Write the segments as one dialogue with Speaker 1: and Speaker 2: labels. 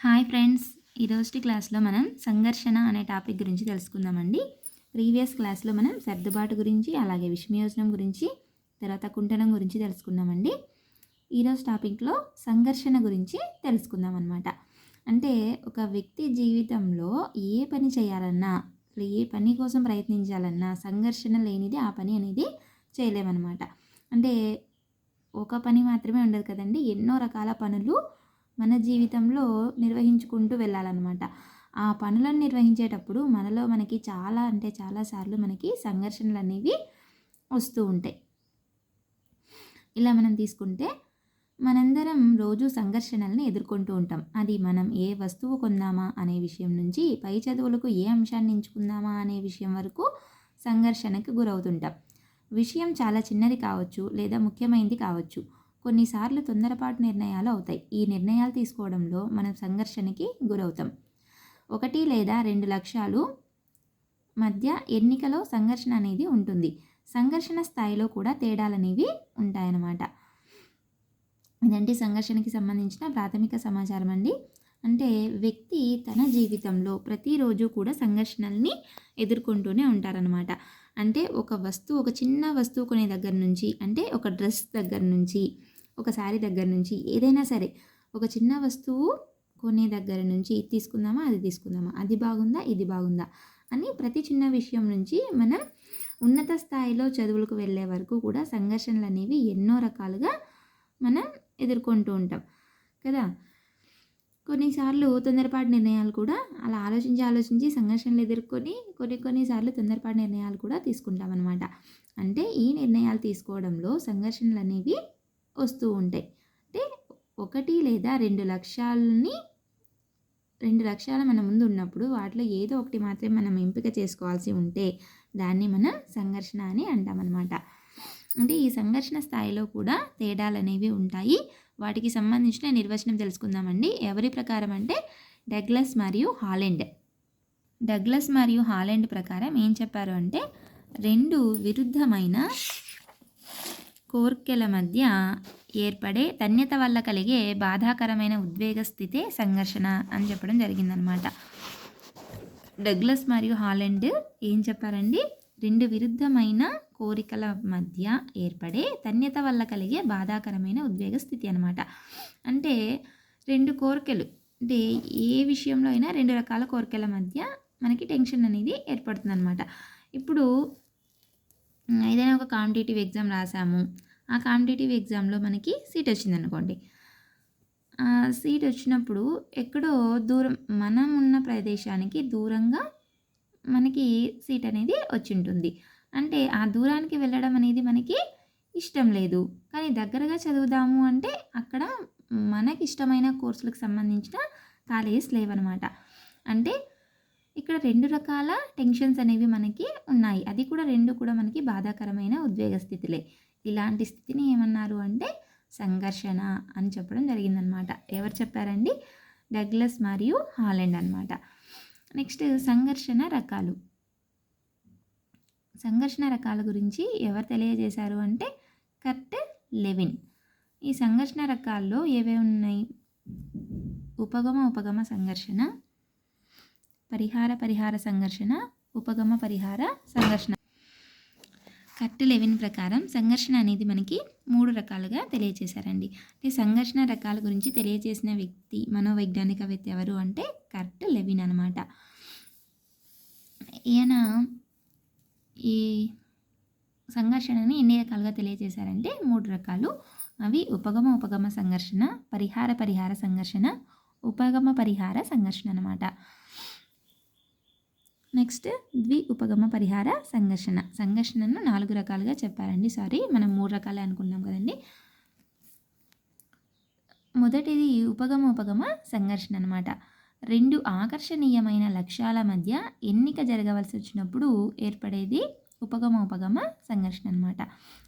Speaker 1: Hi friends ఈరోజు క్లాస్లో మనం సంఘర్షణ అనే టాపిక్ గురించి తెలుసుకుందామండి. ప్రీవియస్ క్లాస్లో మనం సర్దుబాటు గురించి అలాగే విషమయోజనం గురించి తర్వాత కుంటనం గురించి తెలుసుకున్నామండి. ఈరోజు టాపిక్లో సంఘర్షణ గురించి తెలుసుకుందాం అనమాట అంటే ఒక వ్యక్తి జీవితంలో ఏ పని చేయాలన్నా ఏ పని కోసం ప్రయత్నించాలన్నా సంఘర్షణ లేనిది ఆ పని అనేది చేయలేమన్నమాట. అంటే ఒక పని మాత్రమే ఉండదు కదండి ఎన్నో రకాల పనులు మన జీవితంలో నిర్వహించుకుంటూ వెళ్ళాలన్నమాట. ఆ పనులను నిర్వహించేటప్పుడు మనలో మనకి చాలా అంటే చాలాసార్లు మనకి సంఘర్షణలు అనేవి వస్తూ ఉంటాయి. ఇలా మనం తీసుకుంటే మనందరం రోజు సంఘర్షణల్ని ఎదుర్కొంటూ ఉంటాం. అది మనం ఏ వస్తువు కొందామా అనే విషయం నుంచి పై చదువులకు ఏ అంశాన్ని ఎంచుకుందామా అనే విషయం వరకు సంఘర్షణకు గురవుతుంటాం. విషయం చాలా చిన్నది కావచ్చు లేదా ముఖ్యమైనది కావచ్చు. కొన్నిసార్లు తొందరపాటు నిర్ణయాలు అవుతాయి. ఈ నిర్ణయాలు తీసుకోవడంలో మనం సంఘర్షణకి గురవుతాం. ఒకటి లేదా రెండు లక్ష్యాలు మధ్య ఎన్నికలో సంఘర్షణ అనేది ఉంటుంది. సంఘర్షణ స్థాయిలో కూడా తేడాలనేవి ఉంటాయన్నమాట. ఇదంటే సంఘర్షణకి సంబంధించిన ప్రాథమిక సమాచారం అండి. అంటే వ్యక్తి తన జీవితంలో ప్రతిరోజు కూడా సంఘర్షణల్ని ఎదుర్కొంటూనే ఉంటారనమాట అంటే ఒక వస్తువు ఒక చిన్న వస్తువు కొనే దగ్గర నుంచి అంటే ఒక డ్రెస్ దగ్గర నుంచి ఒక శారీ దగ్గర నుంచి ఏదైనా సరే ఒక చిన్న వస్తువు కొనే దగ్గర నుంచి ఇది తీసుకుందామా అది తీసుకుందామా అది బాగుందా ఇది బాగుందా అని ప్రతి చిన్న విషయం నుంచి మనం ఉన్నత స్థాయిలో చదువులకు వెళ్ళే వరకు కూడా సంఘర్షణలు అనేవి ఎన్నో రకాలుగా మనం ఎదుర్కొంటూ ఉంటాం కదా. కొన్నిసార్లు తొందరపాటు నిర్ణయాలు కూడా అలా ఆలోచించి ఆలోచించి సంఘర్షణలు ఎదుర్కొని కొన్ని కొన్నిసార్లు తొందరపాటు నిర్ణయాలు కూడా తీసుకుంటాం అనమాట అంటే ఈ నిర్ణయాలు తీసుకోవడంలో సంఘర్షణలు అనేవి వస్తూ ఉంటాయి. అంటే ఒకటి లేదా రెండు లక్ష్యాలని రెండు లక్ష్యాలు మన ముందు ఉన్నప్పుడు వాటిలో ఏదో ఒకటి మాత్రమే మనం ఎంపిక చేసుకోవాల్సి ఉంటే దాన్ని మనం సంఘర్షణ అని అంటామన్నమాట అంటే ఈ సంఘర్షణ స్థాయిలో కూడా తేడాలు అనేవి ఉంటాయి. వాటికి సంబంధించిన నిర్వచనం తెలుసుకుందామండి. ఎవరి ప్రకారం అంటే డగ్లస్ మరియు హాలెండ్. డగ్లస్ మరియు హాలెండ్ ప్రకారం ఏం చెప్పారు అంటే రెండు విరుద్ధమైన కోర్కెల మధ్య ఏర్పడే ధన్యత వల్ల కలిగే బాధాకరమైన ఉద్వేగ స్థితే సంఘర్షణ అని చెప్పడం జరిగిందనమాట. డగ్లస్ మరియు హాలెండ్ ఏం చెప్పారండి? రెండు విరుద్ధమైన కోరికల మధ్య ఏర్పడే ధన్యత వల్ల కలిగే బాధాకరమైన ఉద్వేగ స్థితి అనమాట. అంటే రెండు కోరికలు అంటే ఏ విషయంలో అయినా రెండు రకాల కోరికల మధ్య మనకి టెన్షన్ అనేది ఏర్పడుతుంది అనమాట ఇప్పుడు ఏదైనా ఒక కాంపిటేటివ్ ఎగ్జామ్ రాసాము. ఆ కాంపిటేటివ్ ఎగ్జామ్లో మనకి సీట్ వచ్చిందనుకోండి. సీట్ వచ్చినప్పుడు ఎక్కడో దూరం మనం ఉన్న ప్రదేశానికి దూరంగా మనకి సీట్ అనేది వచ్చి ఉంటుంది అంటే ఆ దూరానికి వెళ్ళడం అనేది మనకి ఇష్టం లేదు. కానీ దగ్గరగా చదువుదాము అంటే అక్కడ మనకి ఇష్టమైన కోర్సులకు సంబంధించిన కాలేజెస్ లేవన్నమాట అంటే ఇక్కడ రెండు రకాల టెన్షన్స్ అనేవి మనకి ఉన్నాయి. అది కూడా రెండు కూడా మనకి బాధాకరమైన ఉద్వేగ స్థితిలే. ఇలాంటి స్థితిని ఏమన్నారు అంటే సంఘర్షణ అని చెప్పడం జరిగిందనమాట ఎవరు చెప్పారండి? డగ్లస్ మరియు హాలెండ్ అనమాట నెక్స్ట్ సంఘర్షణ రకాలు. సంఘర్షణ రకాల గురించి ఎవరు తెలియజేశారు అంటే కర్ట్ లెవిన్. ఈ సంఘర్షణ రకాల్లో ఏవే ఉన్నాయి? ఉపగమ ఉపగమ సంఘర్షణ పరిహార పరిహార సంఘర్షణ ఉపగమ పరిహార సంఘర్షణ. కట్ లెవెన్ ప్రకారం సంఘర్షణ అనేది మనకి మూడు రకాలుగా తెలియజేశారండి అంటే సంఘర్షణ రకాల గురించి తెలియజేసిన వ్యక్తి మనోవైజ్ఞానికవేత్త ఎవరు అంటే కర్ట్ లెవిన్ అనమాట ఈయన ఈ సంఘర్షణని ఎన్ని రకాలుగా తెలియజేశారంటే మూడు రకాలు. అవి ఉపగమ ఉపగమ సంఘర్షణ పరిహార పరిహార సంఘర్షణ ఉపగమ పరిహార సంఘర్షణ అనమాట నెక్స్ట్ ద్వి ఉపగమ పరిహార సంఘర్షణ. సంఘర్షణను నాలుగు రకాలుగా చెప్పారండి సారీ మనం మూడు రకాలే అనుకున్నాం కదండి. మొదటిది ఉపగమ ఉపగమ సంఘర్షణ అనమాట రెండు ఆకర్షణీయమైన లక్ష్యాల మధ్య ఎన్నిక జరగవలసి వచ్చినప్పుడు ఏర్పడేది ఉపగమ ఉపగమ సంఘర్షణ అనమాట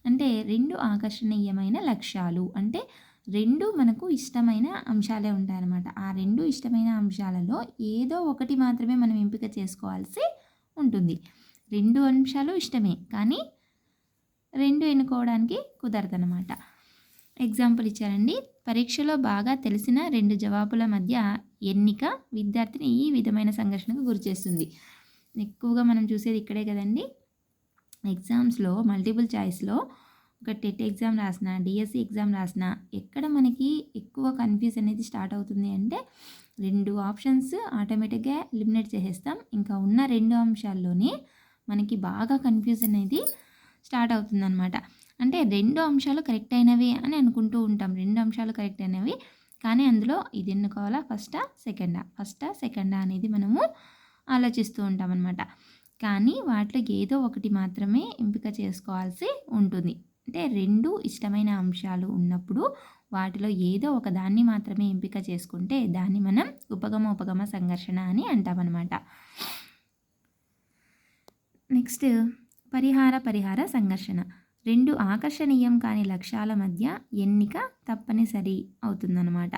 Speaker 1: అంటే రెండు ఆకర్షణీయమైన లక్ష్యాలు. అంటే రెండు మనకు ఇష్టమైన అంశాలే ఉంటాయన్నమాట. ఆ రెండు ఇష్టమైన అంశాలలో ఏదో ఒకటి మాత్రమే మనం ఎంపిక చేసుకోవాల్సి ఉంటుంది. రెండు అంశాలు ఇష్టమే కానీ రెండు ఎన్నుకోవడానికి కుదరదనమాట ఎగ్జాంపుల్ ఇచ్చారండి. పరీక్షలో బాగా తెలిసిన రెండు జవాబుల మధ్య ఎన్నిక విద్యార్థిని ఈ విధమైన సంఘర్షణకు గురిచేస్తుంది ఎక్కువగా మనం చూసేది ఇక్కడే కదండి. ఎగ్జామ్స్లో మల్టిపుల్ చాయిస్లో ఒక టెట్ ఎగ్జామ్ రాసిన డిఎస్సి ఎగ్జామ్ రాసిన ఎక్కడ మనకి ఎక్కువ కన్ఫ్యూజ్ అనేది స్టార్ట్ అవుతుంది అంటే రెండు ఆప్షన్స్ ఆటోమేటిక్గా ఎలిమినేట్ చేసేస్తాం. ఇంకా ఉన్న రెండు అంశాల్లోనే మనకి బాగా కన్ఫ్యూజ్ అనేది స్టార్ట్ అవుతుందన్నమాట. అంటే రెండు అంశాలు కరెక్ట్ అయినవి అని అనుకుంటూ ఉంటాం. రెండు అంశాలు కరెక్ట్ అయినవి. కానీ అందులో ఇది ఎన్నుకోవాలా? ఫస్టా సెకండా ఫస్టా సెకండా అనేది మనము ఆలోచిస్తూ ఉంటాం అనమాట కానీ వాటిలో ఏదో ఒకటి మాత్రమే ఎంపిక చేసుకోవాల్సి ఉంటుంది. అంటే రెండు ఇష్టమైన అంశాలు ఉన్నప్పుడు వాటిలో ఏదో ఒక దాన్ని మాత్రమే ఎంపిక చేసుకుంటే దాన్ని మనం ఉపగమ ఉపగమ సంఘర్షణ అని అంటామన్నమాట. నెక్స్ట్ పరిహార పరిహార సంఘర్షణ. రెండు ఆకర్షణీయం కాని లక్ష్యాల మధ్య ఎన్నిక తప్పనిసరి అవుతుందన్నమాట.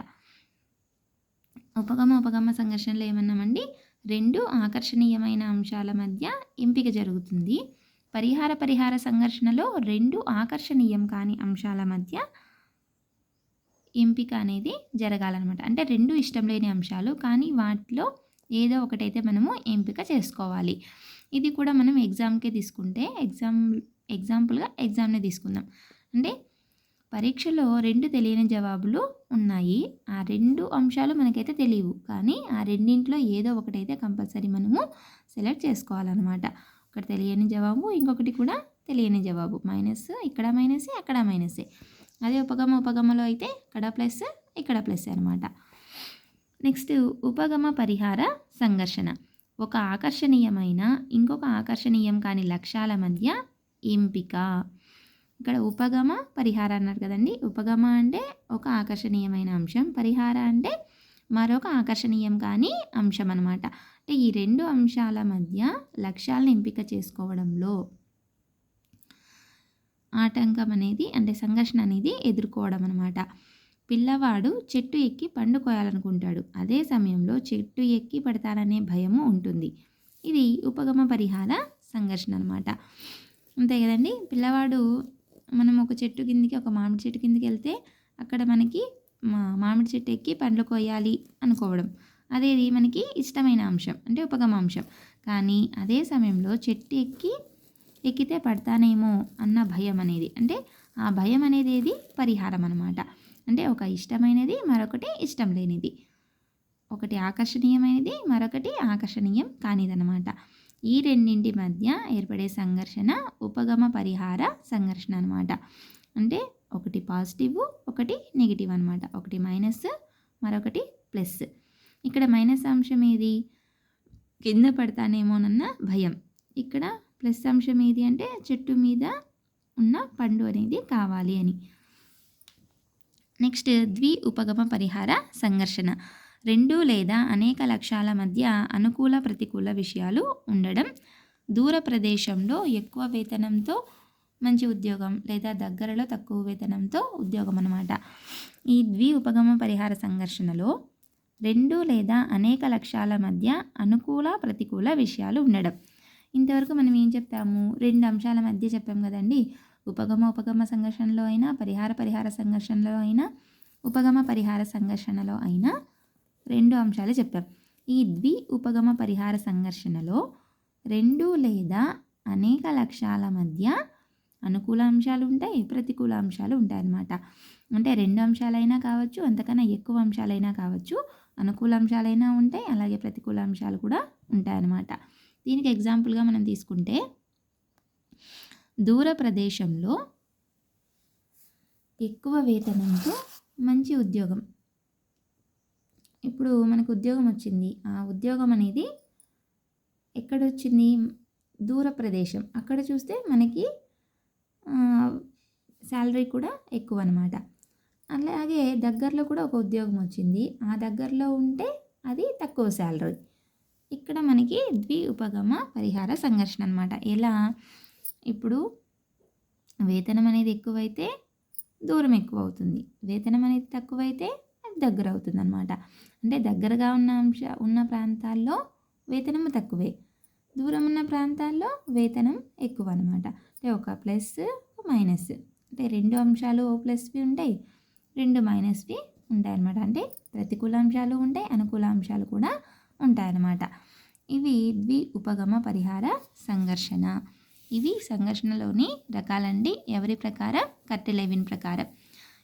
Speaker 1: ఉపగమ ఉపగమ సంఘర్షణలో ఏమన్నామండి? రెండు ఆకర్షణీయమైన అంశాల మధ్య ఎంపిక జరుగుతుంది. పరిహార పరిహార సంఘర్షణలో రెండు ఆకర్షణీయం కాని అంశాల మధ్య ఎంపిక అనేది జరగాలన్నమాట. అంటే రెండు ఇష్టం లేని అంశాలు కానీ వాటిలో ఏదో ఒకటైతే మనము ఎంపిక చేసుకోవాలి. ఇది కూడా మనం ఎగ్జామ్కే తీసుకుంటే ఎగ్జామ్ ఎగ్జాంపుల్గా ఎగ్జామ్నే తీసుకుందాం. అంటే పరీక్షలో రెండు తెలియని జవాబులు ఉన్నాయి. ఆ రెండు అంశాలు మనకైతే తెలియవు. కానీ ఆ రెండింటిలో ఏదో ఒకటైతే కంపల్సరీ మనము సెలెక్ట్ చేసుకోవాలన్నమాట. ఒకటి తెలియని జవాబు ఇంకొకటి కూడా తెలియని జవాబు. మైనస్ ఇక్కడ మైనస్ అక్కడ మైనసే. అదే ఉపగమ ఉపగమలో అయితే ఇక్కడ ప్లస్ ఇక్కడ ప్లస్ అనమాట నెక్స్ట్ ఉపగమ పరిహార సంఘర్షణ. ఒక ఆకర్షణీయమైన ఇంకొక ఆకర్షణీయం కాని లక్ష్యాల మధ్య ఎంపిక. ఇక్కడ ఉపగమ పరిహార అన్నారు కదండి. ఉపగమ అంటే ఒక ఆకర్షణీయమైన అంశం. పరిహార అంటే మరొక ఆకర్షణీయం కానీ అంశం అనమాట అంటే ఈ రెండు అంశాల మధ్య లక్ష్యాలను ఎంపిక చేసుకోవడంలో ఆటంకం అనేది అంటే సంఘర్షణ అనేది ఎదుర్కోవడం అనమాట పిల్లవాడు చెట్టు ఎక్కి పండు కోయాలనుకుంటాడు. అదే సమయంలో చెట్టు ఎక్కి పడతాననే భయము ఉంటుంది. ఇది ఉపగమ పరిహార సంఘర్షణ అనమాట అంతే కదండి? పిల్లవాడు మనం ఒక చెట్టు కిందికి ఒక మామిడి చెట్టు కిందికి వెళ్తే అక్కడ మనకి మామిడి చెట్టు ఎక్కి పండ్లు కోయాలి అనుకోవడం. అదేది మనకి ఇష్టమైన అంశం అంటే ఉపగమ అంశం. కానీ అదే సమయంలో చెట్టు ఎక్కి ఎక్కితే పడతానేమో అన్న భయం అనేది. అంటే ఆ భయం అనేది ఏది? పరిహారం అనమాట అంటే ఒక ఇష్టమైనది మరొకటి ఇష్టం లేనిది. ఒకటి ఆకర్షణీయమైనది మరొకటి ఆకర్షణీయం కానిదనమాట ఈ రెండింటి మధ్య ఏర్పడే సంఘర్షణ ఉపగమ పరిహార సంఘర్షణ అనమాట అంటే ఒకటి పాజిటివ్ ఒకటి నెగిటివ్ అనమాట ఒకటి మైనస్ మరొకటి ప్లస్. ఇక్కడ మైనస్ అంశం ఏది? కింద పడతానేమోనన్న భయం. ఇక్కడ ప్లస్ అంశం ఏది అంటే చెట్టు మీద ఉన్న పండు అనేది కావాలి అని. నెక్స్ట్ ద్వి ఉపగమ పరిహార సంఘర్షణ. రెండు లేదా అనేక లక్ష్యాల మధ్య అనుకూల ప్రతికూల విషయాలు ఉండడం. దూర ప్రదేశంలో ఎక్కువ వేతనంతో మంచి ఉద్యోగం లేదా దగ్గరలో తక్కువ వేతనంతో ఉద్యోగం అన్నమాట. ఈ ద్వి ఉపగమ పరిహార సంఘర్షణలో రెండు లేదా అనేక లక్ష్యాల మధ్య అనుకూల ప్రతికూల విషయాలు ఉండడం. ఇంతవరకు మనం ఏం చెప్తాము? రెండు అంశాల మధ్య చెప్పాం కదండి. ఉపగమ ఉపగమ సంఘర్షణలో అయినా పరిహార పరిహార సంఘర్షణలో అయినా ఉపగమ పరిహార సంఘర్షణలో అయినా రెండు అంశాలు చెప్పాం. ఈ ద్వి ఉపగమ పరిహార సంఘర్షణలో రెండు లేదా అనేక లక్ష్యాల మధ్య అనుకూల అంశాలు ఉంటాయి ప్రతికూల అంశాలు ఉంటాయి అన్నమాట అంటే రెండు అంశాలైనా కావచ్చు అంతకన్నా ఎక్కువ అంశాలైనా కావచ్చు అనుకూల అంశాలైనా ఉంటాయి అలాగే ప్రతికూల అంశాలు కూడా ఉంటాయన్నమాట. దీనికి ఎగ్జాంపుల్గా మనం తీసుకుంటే దూర ప్రదేశంలో ఎక్కువ వేతనంతో మంచి ఉద్యోగం. ఇప్పుడు మనకు ఉద్యోగం వచ్చింది. ఆ ఉద్యోగం అనేది ఎక్కడ వచ్చింది దూర ప్రదేశం. అక్కడ చూస్తే మనకి శాలరీ కూడా ఎక్కువ అనమాట అలాగే దగ్గరలో కూడా ఒక ఉద్యోగం వచ్చింది. ఆ దగ్గరలో ఉంటే అది తక్కువ శాలరీ. ఇక్కడ మనకి ద్వి ఉపగమ పరిహార సంఘర్షణ అనమాట. ఎలా? ఇప్పుడు వేతనం అనేది ఎక్కువైతే దూరం ఎక్కువ అవుతుంది వేతనం అనేది తక్కువైతే అది దగ్గర అవుతుంది అనమాట అంటే దగ్గరగా ఉన్న అంశ ఉన్న ప్రాంతాల్లో వేతనం తక్కువే. దూరం ఉన్న ప్రాంతాల్లో వేతనం ఎక్కువ అనమాట అంటే ఒక ప్లస్ మైనస్. అంటే రెండు అంశాలు ఓ ప్లస్వి ఉంటాయి. రెండు మైనస్వి ఉంటాయన్నమాట. అంటే ప్రతికూల అంశాలు ఉంటాయి అనుకూల అంశాలు కూడా ఉంటాయన్నమాట. ఇవి ద్వి ఉపగమ పరిహార సంఘర్షణ. ఇవి సంఘర్షణలోని రకాలండి. ఎవరి ప్రకారం? కట్టెలెవిన్ ప్రకారం.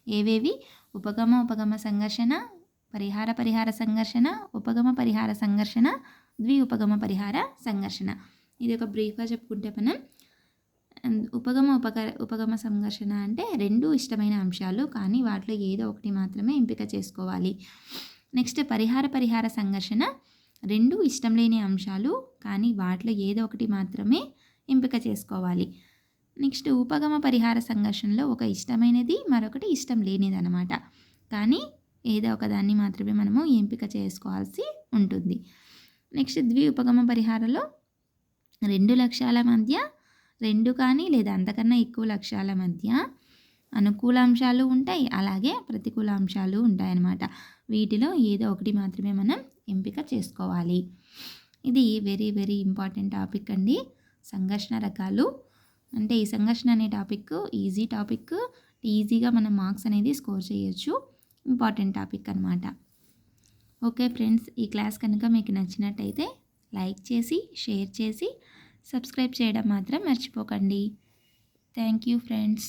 Speaker 1: ఏవేవి? ఉపగమ ఉపగమ సంఘర్షణ పరిహార పరిహార సంఘర్షణ ఉపగమ పరిహార సంఘర్షణ ద్వి ఉపగమ పరిహార సంఘర్షణ. ఇది ఒక బ్రీఫ్గా చెప్పుకుంటే మనం ఉపగమ ఉపక ఉపగమ సంఘర్షణ అంటే రెండు ఇష్టమైన అంశాలు కానీ వాటిలో ఏదో ఒకటి మాత్రమే ఎంపిక చేసుకోవాలి. నెక్స్ట్ పరిహార పరిహార సంఘర్షణ. రెండు ఇష్టం లేని అంశాలు కానీ వాటిలో ఏదో ఒకటి మాత్రమే ఎంపిక చేసుకోవాలి. నెక్స్ట్ ఉపగమ పరిహార సంఘర్షణలో ఒక ఇష్టమైనది మరొకటి ఇష్టం లేనిది అనమాట కానీ ఏదో ఒక దాన్ని మాత్రమే మనము ఎంపిక చేసుకోవాల్సి ఉంటుంది. నెక్స్ట్ ద్వి ఉపగమ పరిహారంలో రెండు లక్ష్యాల మధ్య రెండు కానీ లేదా అంతకన్నా ఎక్కువ లక్ష్యాల మధ్య అనుకూల అంశాలు ఉంటాయి. అలాగే ప్రతికూల అంశాలు ఉంటాయన్నమాట. వీటిలో ఏదో ఒకటి మాత్రమే మనం ఎంపిక చేసుకోవాలి. ఇది వెరీ వెరీ ఇంపార్టెంట్ టాపిక్ అండి. సంఘర్షణ రకాలు. అంటే ఈ సంఘర్షణ అనే టాపిక్ ఈజీ టాపిక్. ఈజీగా మనం మార్క్స్ అనేది స్కోర్ చేయొచ్చు. ఇంపార్టెంట్ టాపిక్ అనమాట ఓకే ఫ్రెండ్స్ ఈ క్లాస్ కనుక మీకు నచ్చినట్టయితే లైక్ చేసి షేర్ చేసి సబ్స్క్రైబ్ చేయడం మాత్రం మర్చిపోకండి. Thank you friends.